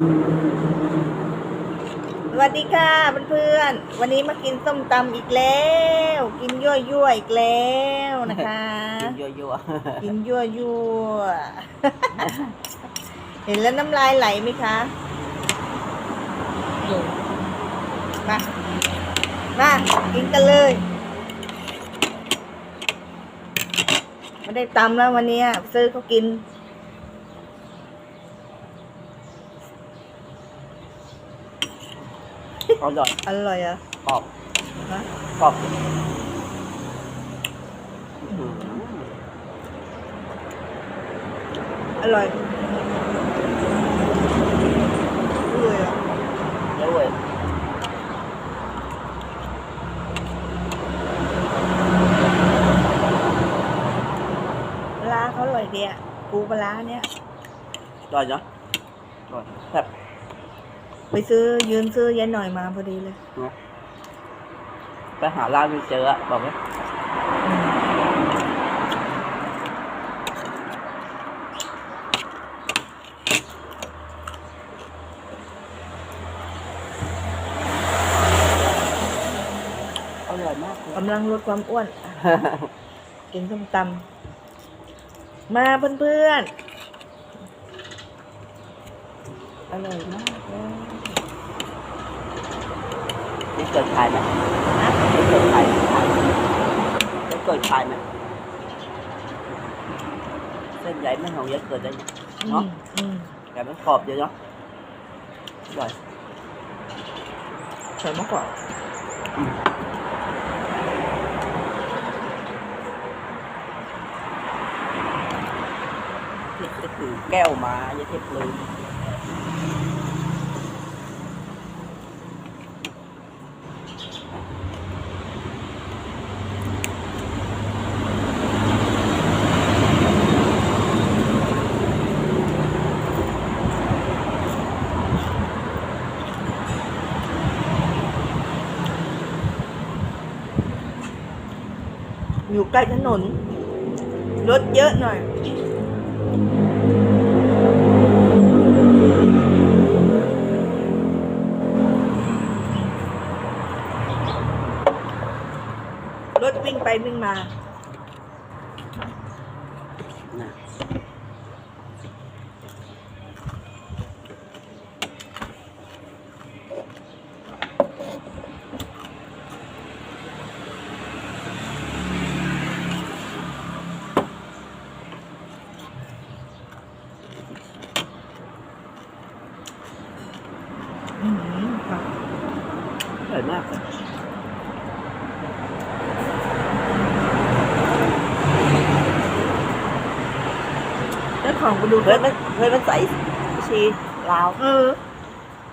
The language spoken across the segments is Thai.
สวัสดีค่ะเพื่อนๆวันนี้มากินส้มตำอีกแล้ว กินยั่วยั่วๆอีกแล้วนะคะ กินยั่วกินยั่วยั่วๆเห็นแล้วน้ำลายไหลไหมคะมา มากินกันเลยไม่ได้ตำแล้ววันนี้ซื้อเขากิน อร่อยอร่อยอะกรอบฮะกรอบอื้อหืออร่อยเลยอะเยอะเว้ยปลาร้าเขาอร่อยดีอะปูปลาร้าเนี่ยอร่อยเนาะอร่อยแบบ ไปซื้อยืนซื้อยายหน่อยมาพอดีเลย ไปหาร้านไม่เจออะบอกไหมอร่อยมากเลยกำลังลดความอ้วนอะกินส้มตำมาเพื่อนอร่อยมากเลย นี่เกิดขายไหมนะนี่เกิดขายไหมขายนี่เกิดขายไหมเส้นใหญ่ไม่หอมเยอะเกิดได้เนี่ยๆอืเนาะมอืมแต่มันกรอบเยอะเนาะอร่อยใส่มะกอกอืมเทพจะถือแก้วมาอย่าเทพลืมอยู่ ใกล้ถนน รถเยอะหน่อยรถวิ่งไปวิ่งมา ร่อยมากเลยเจ้าของไปดูเฮ้ยมันเฮ้ยมันใสชีลาว เออ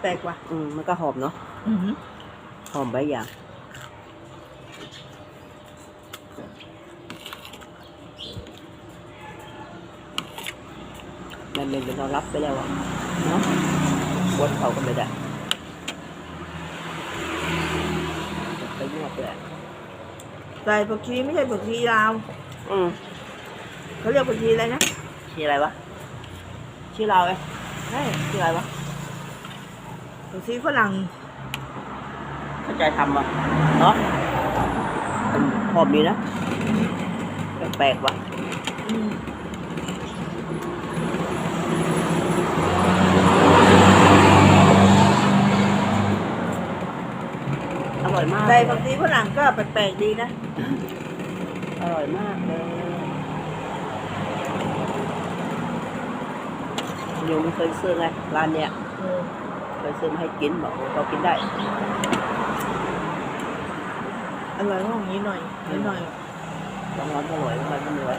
แปลกว่ะ อืมมันก็หอมเนาะอือหือหอมใบหยางมันเป็นเป็นเรารับไปแล้วอะเนาะวนเขาก็ไม่ได้ไปนวดเลย ใส่ผักชีไม่ใช่ผักชีลาวอืมเขาเรียกผักชีอะไรนะชื่ออะไรวะชื่อเราไงใช่ชื่ออะไรวะผักชีฝรั่งเข้าใจทำอะเนาะมันหอมดีนะแปลกๆว่ะ อืม อร่อยมาก ใส่ผักชีฝรั่งก็แปลกๆดีนะ อร่อยมากเลยโยมเคยซื้อไงร้านเนี้ยเออเคยซื้อมาให้กินบอกว่าเขากินได้ อร่อยก็อย่างนี้หน่อยนิดหน่อย ร้อนร้อนอร่อยมันมันอร่อย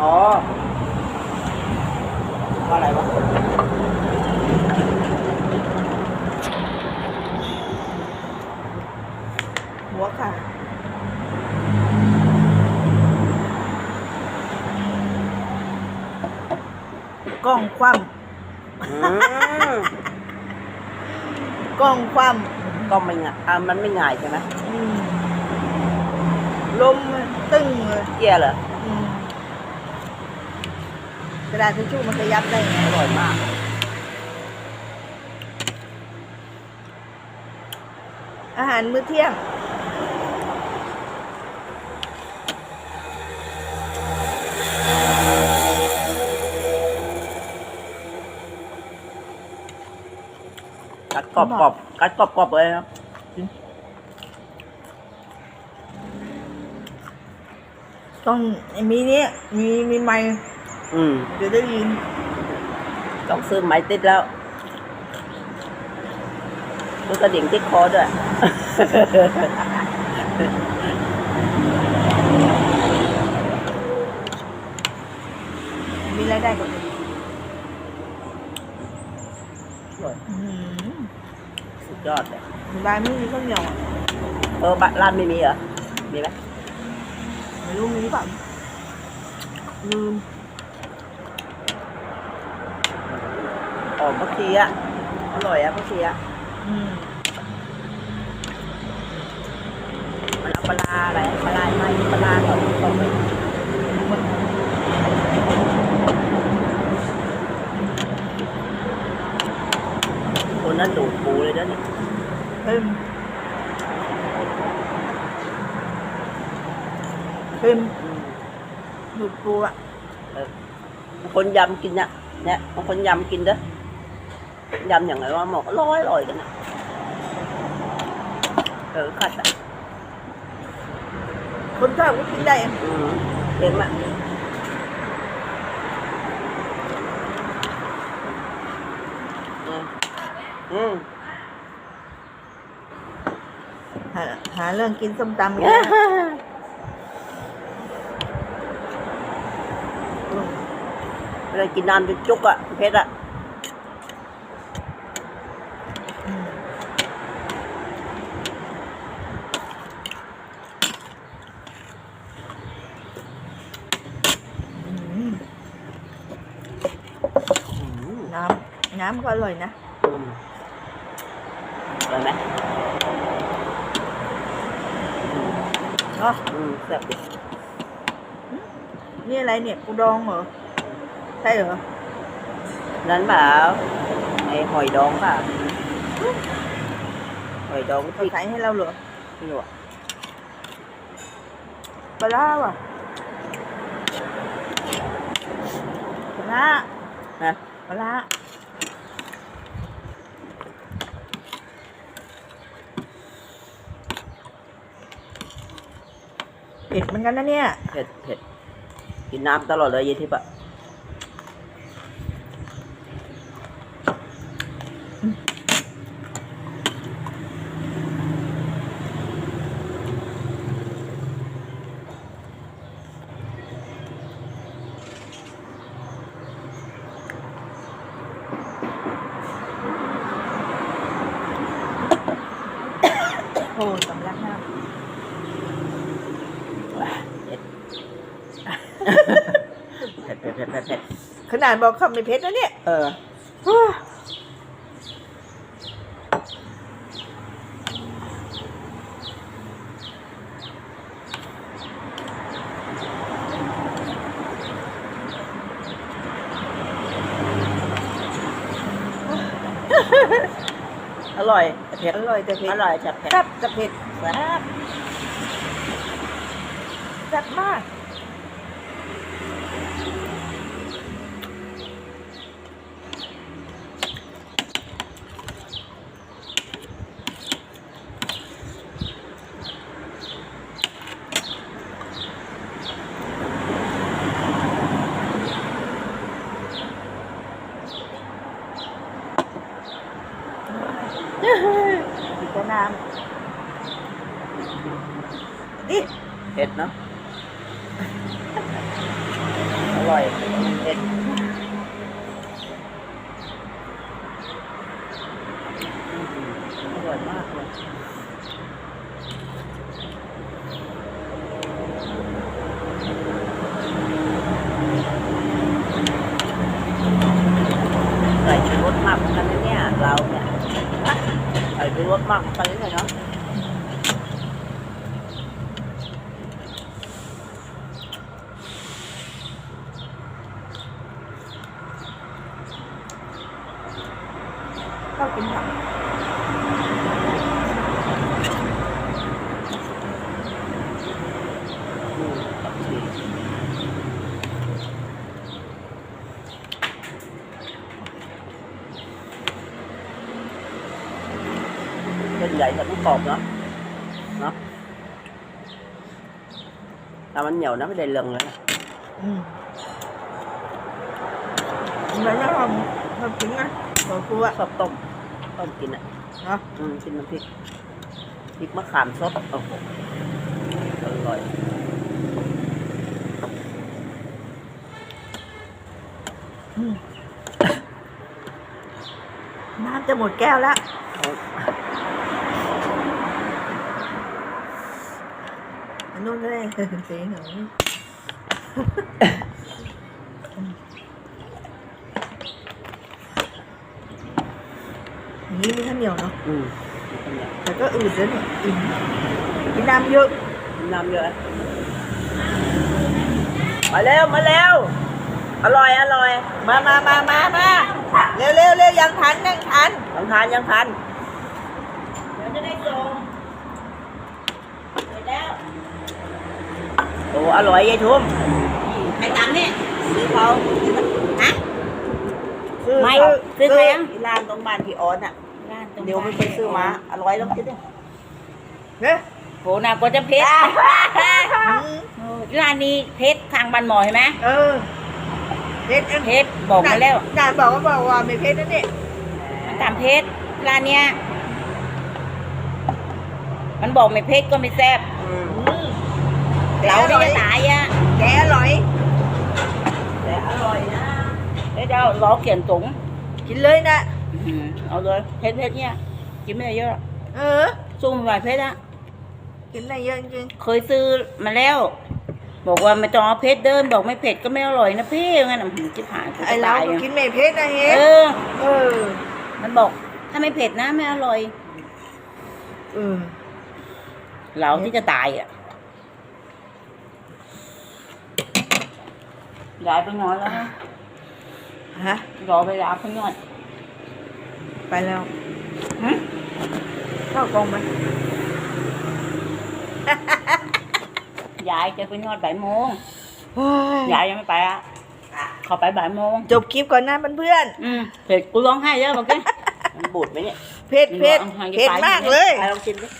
อ๋อว่าอะไรวะหัวค่ะกล้องคว่อืมำกล้องคว่ก็ไม่ง่ายอะมันไม่ง่ายใช่ไหมำอืมลมตึ้งเลยเยี่ยเหรออืม กระดาษทิชชู่มันขยับได้ไงอร่อยมาก อาหารมื้อเที่ยง กัดกรอบกรอบกัดกรอบกรอบเลยครับต้องมีเนี้ยมีมีไมค์ อืมเดี๋ยวได้ยิน ต้องซื้อไม้ติดแล้วซื้อกระดิ่งที่คอด้วยมีรายได้กว่านี้อร่อยอื้อหือสุดยอดเลยบ้านไม่มีข้าวเหนียวอะเออบ้านร้านไม่มีเหรอ มีไหมไม่รู้มีหรือเปล่าลืม อ๋อเมื่อกี้อะอร่อยอะเมื่อกี้อะอืมมันเอาปลาร้าอะไรปลาร้าไหมปลาร้าเขาเขาไม่คนนั้นดูดปูเลยนะนี่เค็มเค็มอืมดูดปูอะบางคนยำกินเนี่ยเนี่ยบางคนยำกินเด้อ ยำอย่างไรว่าหมอกอร่อยอร่อยกันนะเออขัดอะคนชอบก็กินได้อะอืมเค็มอะอืมอืมหาหาเรื่องกินส้มตำอีกแล้วอืมเวลากินน้ำจนจุกอะเพชรอะ อืมอืมน้ำน้ำก็อร่อยนะอืมอร่อยไหมอ๋ออืมแซ่บดินี่อะไรเนี่ยปูดองเหรอใช่เหรอนั้นเปล่าไอ้หอยดองเปล่าหอยดองเขาที่ขายให้เราเหรอไม่รู้อะปลาร้าว่ะปลาร้านะปลา เผ็ดเหมือนกันนะเนี่ย เผ็ดเผ็ดกินน้ำตลอดเลยเยทิปอะโอ้สำลักน้ เผ็ดเผ็ดเผ็ดเผ็ดเผ็ดำข นาดบอกคำไม่เผ็ดนะเนี่ย เอออร่อยแต่เผ็ด อร่อยแต่เผ็ด อร่อยแต่เผ็ดแซ่บแต่เผ็ดแซ่บแซ่บมากกินแต่น้ ผ็ดเนาะอ ร่อยเผ็ดอร่อยมากเลยใส่ชูรสมากเหมือนกันนะเนี่ย เราเนี่ยนะใส่ชูรสมากเหมือนกันเลยเนาะ ชอบกินผัก อืมผักชี เป็นใหญ่แต่ต้องกรอบเนาะเนาะแต่มันเหนียวนะไม่ได้เรื่องเลยนะ มะขามสดโอ้โหอร่น้ำจะหมดแก้วแล้วเลยสีหนูนี้มีข้าวเหนียวเนาะอืมแต่ก็อืดแล้วเนี่ยอิ่มกินน้ำเยอะน้ำเยอะ มาเร็ว มาเร็ว อร่อย อร่อย มามามามามาเร็วเร็วเร็วยังทันยังทันยังทานยังทาน เดี๋ยวจะได้ส่งไปแล้ว โอ้อร่อยยายทุ่มใครตังค์เนี่ยซื้อเขาฮะซื้อไม่ซื้อซื้อใครยังที่ร้านตรงบ้านพี่ออนอะ ร้านตรงเดี๋ยวไม่ไปซื้อมาอร่อยลองกินดิเนี่ยโหน่ะก็จะเพชรอืมโอ้ร้านนี้เพชรทางบ้านหมอเห็นไหมเออเพชรเอ็มเพชรบอกมาแล้วนานบอกว่าบอกว่าไม่เพชรนั่นนี่มันตามเพชรร้านเนี้ยมันบอกไม่เพชรก็ไม่แซ่บอืมอืมแต่ เราอที่ร่อยจะตายอะแต่อร่อยแต่อร่อยนะเดี๋ยวเราล้อเขียนตรงกินเลยนะอืมเอาเลยเพชรเพชรเนี่ยกินไม่ได้เยอะหรอกเออสู้ไม่ไหวเพชรอะกินได้เยอะจริงเคยซื้อมาแล้ว บอกว่าไม่ต้องเอาเพชรเดินบอกไม่เผ็ดก็ไม่อร่อยนะพี่งั้นอะหืมจิบหายกูไอจะเราตายก็อะกินไม่เพชรนะเฮ็ดเออเออ มันบอกถ้าไม่เผ็ดนะไม่อร่อยเออเราที่จะตายอะ ยายไปนอนแล้วนะฮะ รอเวลาเขานอนไปแล้วหึเข้ากองไหมยายจะไปนอนบ่ายโมงเฮ้ยยายยังไม่ไปอะเขาไปบ่ายโมงจบคลิปก่อนนะเพื่อนอืมเผ็ดกูร้องไห้เยอะบอกแกมันบูดไหมเนี่ยๆเผ็ดเผ็ดเอาหางจะเผ็ดไปมากเลยไปลองกินดิเ